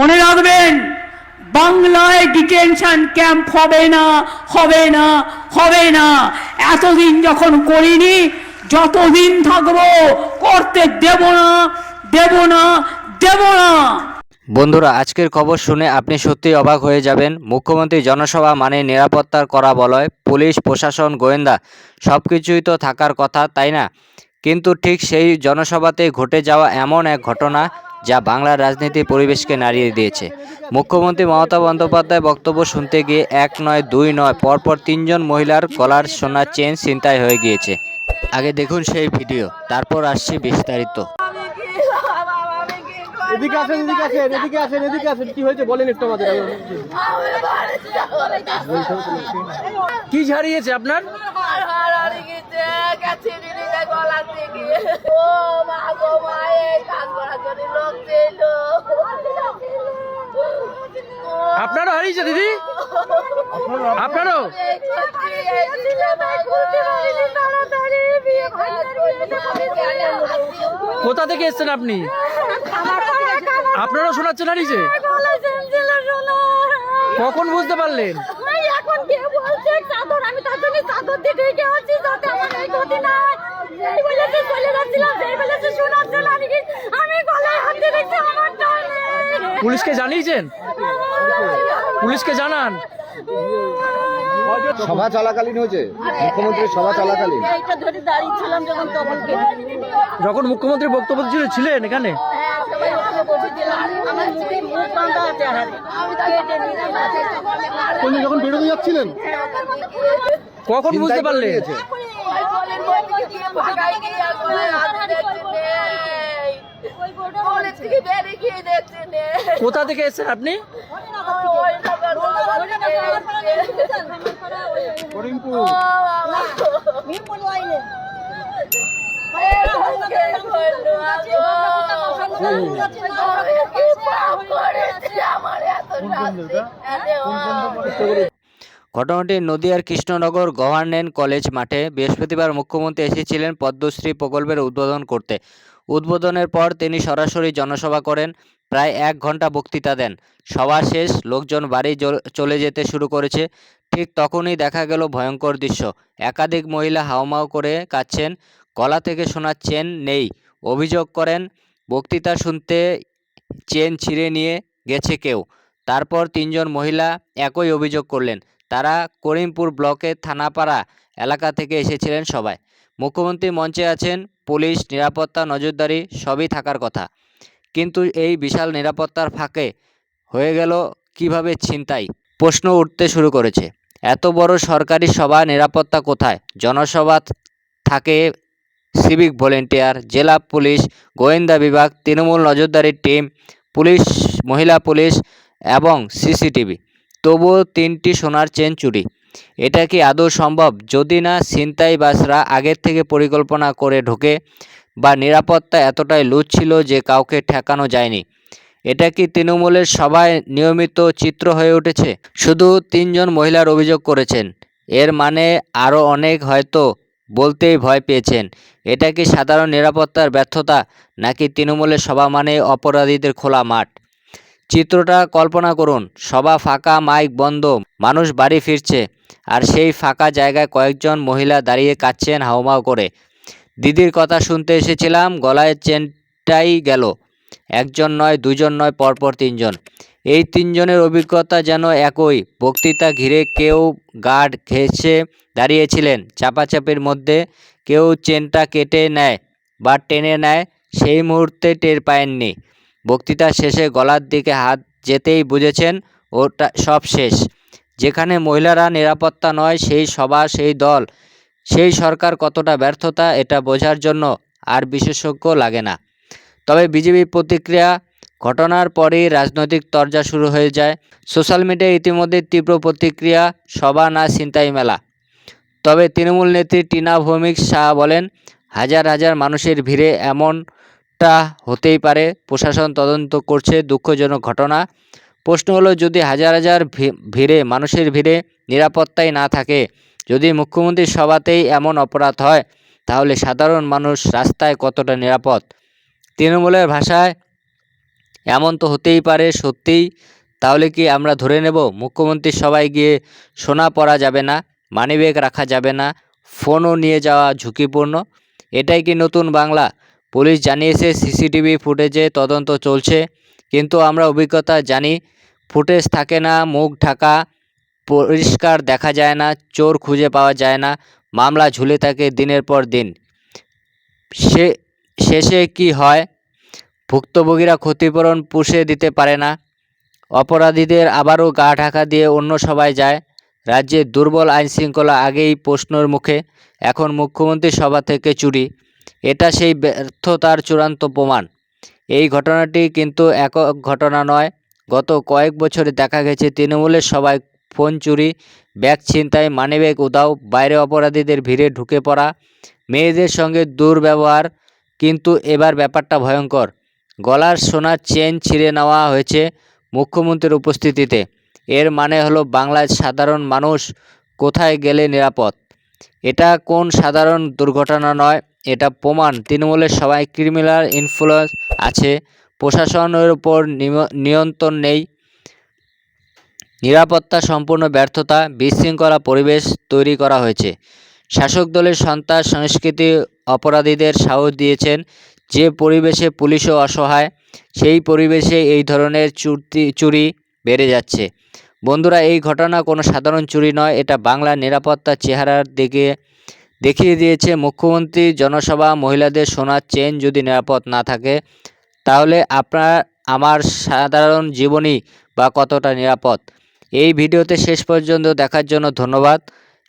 মনে রাখবেন, বাংলায় ডিটেনশন ক্যাম্প হবে না হবে না হবে না। এতদিন যখন করিনি, যতদিন থাকব, করতে দেব না দেব না দেব না। বন্ধুরা, আজকের খবর শুনে আপনি সত্যিই অবাক হয়ে যাবেন। মুখ্যমন্ত্রী জনসভা মানে নিরাপত্তার করা বলয়, পুলিশ, প্রশাসন, গোয়েন্দা সব কিছুই তো থাকার কথা, তাই না? কিন্তু ঠিক সেই জনসভাতেই ঘটে যাওয়া এমন এক ঘটনা যা বাংলার রাজনীতি পরিবেশকে নাড়িয়ে দিয়েছে মুখ্যমন্ত্রী মমতা বন্দ্যোপাধ্যায় বক্তব্য শুনতে গিয়ে এক নয় দুই নয় পরপর তিনজন মহিলার কলার সোনার চেন ছিনতাই হয়ে গিয়েছে আগে দেখুন সেই ভিডিও তারপর আসছি বিস্তারিত? এদিকে আসেন এদিকে আসেন এদিকে আসেন এদিকে আসেন কি হয়েছে বলেন একটু আমাদের। কি হারিয়েছে আপনার থেকে। ও মা গো মা, আপনারও হারিয়েছে, দিদি? আপনারও? কোথা থেকে এসেছেন আপনি? আপনারও শোনাচ্ছেন হারিয়েছে? কখন বুঝতে পারলেন? এখন কে বলছে চাদর? আমি তার জন্য চাদর যাতে আমার। যেই বলেছে চলে যাচ্ছিলাম যেই বলেছে শোনাচ্ছে না নাকি আমি গলায় হাত দিয়ে রেখে আমার পুলিশকে জানিয়েছেন পুলিশকে জানান সভা চলাকালীন হয়েছে মুখ্যমন্ত্রীর সভা চলাকালীন যখন মুখ্যমন্ত্রী বক্তব্য ছিল ছিলেন এখানে হ্যাঁ যখন বেরোতে যাচ্ছিলেন কখন বুঝতে পারলেন কোথা থেকে এসেছেন আপনি? আমার এত ঘটনাটি নদিয়ার কৃষ্ণনগর গভর্নমেন্ট কলেজ মাঠে বৃহস্পতিবার মুখ্যমন্ত্রী এসেছিলেন পদ্মশ্রী প্রকল্পের উদ্বোধন করতে। উদ্বোধনের পর তিনি সরাসরি জনসভা করেন, প্রায় এক ঘণ্টা বক্তৃতা দেন। সভা শেষ, লোকজন বাড়ি চলে যেতে শুরু করেছে। ঠিক তখনই দেখা গেল ভয়ঙ্কর দৃশ্য। একাধিক মহিলা হাউমাউ করে কাঁদছেন, গলা থেকে শোনার চেন নেই। অভিযোগ করেন, বক্তৃতা শুনতে চেন ছিঁড়ে নিয়ে গেছে কেউ। তারপর তিনজন মহিলা একই অভিযোগ করলেন তারা করিমপুর ব্লকের থানাপাড়া এলাকা থেকে এসেছিলেন সবাই। মুখ্যমন্ত্রী মঞ্চে আছেন, পুলিশ, নিরাপত্তা, নজরদারি সবই থাকার কথা। কিন্তু এই বিশাল নিরাপত্তার ফাঁকে হয়ে গেল কীভাবে ছিনতাই? প্রশ্ন উঠতে শুরু করেছে। এত বড় সরকারি সভা নিরাপত্তা কোথায়? জনসভা থাকে সিভিক ভলেন্টিয়ার, জেলা পুলিশ, গোয়েন্দা বিভাগ, তৃণমূল নজরদারি টিম, পুলিশ, মহিলা পুলিশ এবং সিসিটিভি। তবুও তিনটি সোনার চেন চুরি। এটা কি আদৌ সম্ভব? যদি না ছিনতাইবাজরা আগের থেকে পরিকল্পনা করে ঢোকে বা নিরাপত্তা এতটাই লুচ ছিল যে কাউকে ঠেকানো যায়নি। এটা কি তৃণমূলের সবাই নিয়মিত চিত্র হয়ে উঠেছে? শুধু তিনজন মহিলার অভিযোগ করেছেন। এর মানে আরও অনেক হয়তো বলতেই ভয় পেয়েছেন। এটা কি সাধারণ নিরাপত্তার ব্যর্থতা নাকি তৃণমূলের সভা মানে অপরাধীদের খোলা মাঠ? চিত্রটা কল্পনা করুন, সভা ফাঁকা, মাইক বন্ধ, মানুষ বাড়ি ফিরছে, আর সেই ফাঁকা জায়গায় কয়েকজন মহিলা দাঁড়িয়ে কাচ্ছেন হাউমাউ করে। দিদির কথা শুনতে এসেছিলাম, গলায় চেনটাই গেল, একজন নয়, দুজন নয়, পরপর তিনজন। এই তিনজনের অভিজ্ঞতা যেন একই, বক্তৃতা ঘিরে কেউ গার্ড ঘেঁষে দাঁড়িয়েছিলেন, চাপাচাপির মধ্যে কেউ চেনটা কেটে নেয় বা টেনে নেয়, সেই মুহূর্তে টের পায়েননি বক্তৃতা শেষে গলার দিকে হাত যেতেই বুঝেছেন ওটা সব শেষ। যেখানে মহিলারা নিরাপত্তা নয়, সেই সভা, সেই দল, সেই সরকার কতটা ব্যর্থতা এটা বোঝার জন্য আর বিশেষজ্ঞ লাগে না। তবে বিজেপি প্রতিক্রিয়া, ঘটনার পরেই রাজনৈতিক তরজা শুরু হয়ে যায়। সোশ্যাল মিডিয়ায় ইতিমধ্যে তীব্র প্রতিক্রিয়া, সভা না ছিনতাই মেলা। তবে তৃণমূল নেত্রী টিনা ভৌমিক শাহ বলেন, হাজার হাজার মানুষের ভিড়ে এমনটা হতেই পারে। প্রশাসন তদন্ত করছে, দুঃখজনক ঘটনা। প্রশ্ন হলো, যদি হাজার হাজার ভিড়ে, মানুষের ভিড়ে নিরাপত্তাই না থাকে, যদি মুখ্যমন্ত্রীর সভাতেই এমন অপরাধ হয়, তাহলে সাধারণ মানুষ রাস্তায় কতটা নিরাপদ? তৃণমূলের ভাষায়, এমন তো হতেই পারে সত্যিই, তাহলে কি আমরা ধরে নেব মুখ্যমন্ত্রী সবাই গিয়ে সোনা পরা যাবে না মানিব্যাগ রাখা যাবে না ফোনও নিয়ে যাওয়া ঝুঁকিপূর্ণ? এটাই কি নতুন বাংলা? পুলিশ জানিয়েছে, সিসিটিভি ফুটেজে তদন্ত চলছে, কিন্তু আমরা অভিজ্ঞতা জানি, ফুটেজ থাকে না, মুখ ঢাকা, পরিষ্কার দেখা যায় না, চোর খুঁজে পাওয়া যায় না, মামলা ঝুলে থাকে দিনের পর দিন। সে, শেষে কি হয়? ভুক্তভোগীরা ক্ষতিপূরণ পুষে দিতে পারে না, অপরাধীদের আবারও গা ঢাকা দিয়ে অন্য সবাই যায়, রাজ্যের দুর্বল আইনশৃঙ্খলা আগেই প্রশ্নের মুখে, এখন মুখ্যমন্ত্রী সভা থেকে চুরি। এটা সেই ব্যর্থতার চূড়ান্ত প্রমাণ। এই ঘটনাটি কিন্তু একক ঘটনা নয়। গত কয়েক বছরে দেখা গেছে, তৃণমূলের সবাই ফোন চুরি, ব্যাগ ছিনতাই, মানিব্যাগ উদাও বাইরে অপরাধীদের ভিড়ে ঢুকে পড়া, মেয়েদের সঙ্গে দুর্ব্যবহার, কিন্তু এবার ব্যাপারটা ভয়ঙ্কর। গলার সোনার চেন ছিঁড়ে নেওয়া হয়েছে মুখ্যমন্ত্রীর উপস্থিতিতে। এর মানে হলো বাংলার সাধারণ মানুষ কোথায় গেলে নিরাপদ? এটা কোন সাধারণ দুর্ঘটনা নয় এটা প্রমাণ। তৃণমূলের সবাই ক্রিমিনাল ইনফ্লুয়েন্স আছে। প্রশাসনের উপর নিয়ন্ত্রণ নেই। নিরাপত্তা সম্পূর্ণ ব্যর্থতা, বিশৃঙ্খলা পরিবেশ তৈরি করা হয়েছে। শাসক দলের সন্ত্রাস সংস্কৃতি অপরাধীদের সাহস দিয়েছেন। যে পরিবেশে পুলিশও অসহায়, সেই পরিবেশে এই ধরনের চুরি চুরি বেড়ে যাচ্ছে। বন্ধুরা, এই ঘটনা কোনো সাধারণ চুরি নয়, এটা বাংলার নিরাপত্তার চেহারার দিকে দেখিয়ে দিয়েছে, মুখ্যমন্ত্রী জনসভা মহিলাদের সোনার চেন যদি নিরাপদ না থাকে, তাহলে আপনার, আমার সাধারণ জীবনই বা কতটা নিরাপদ? এই ভিডিওতে শেষ পর্যন্ত দেখার জন্য ধন্যবাদ।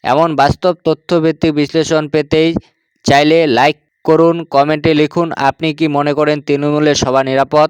এমন বাস্তব তথ্যভিত্তিক বিশ্লেষণ পেতেই চাইলে লাইক করুন, কমেন্টে লিখুন, আপনি কি মনে করেন তৃণমূলের সভা নিরাপদ?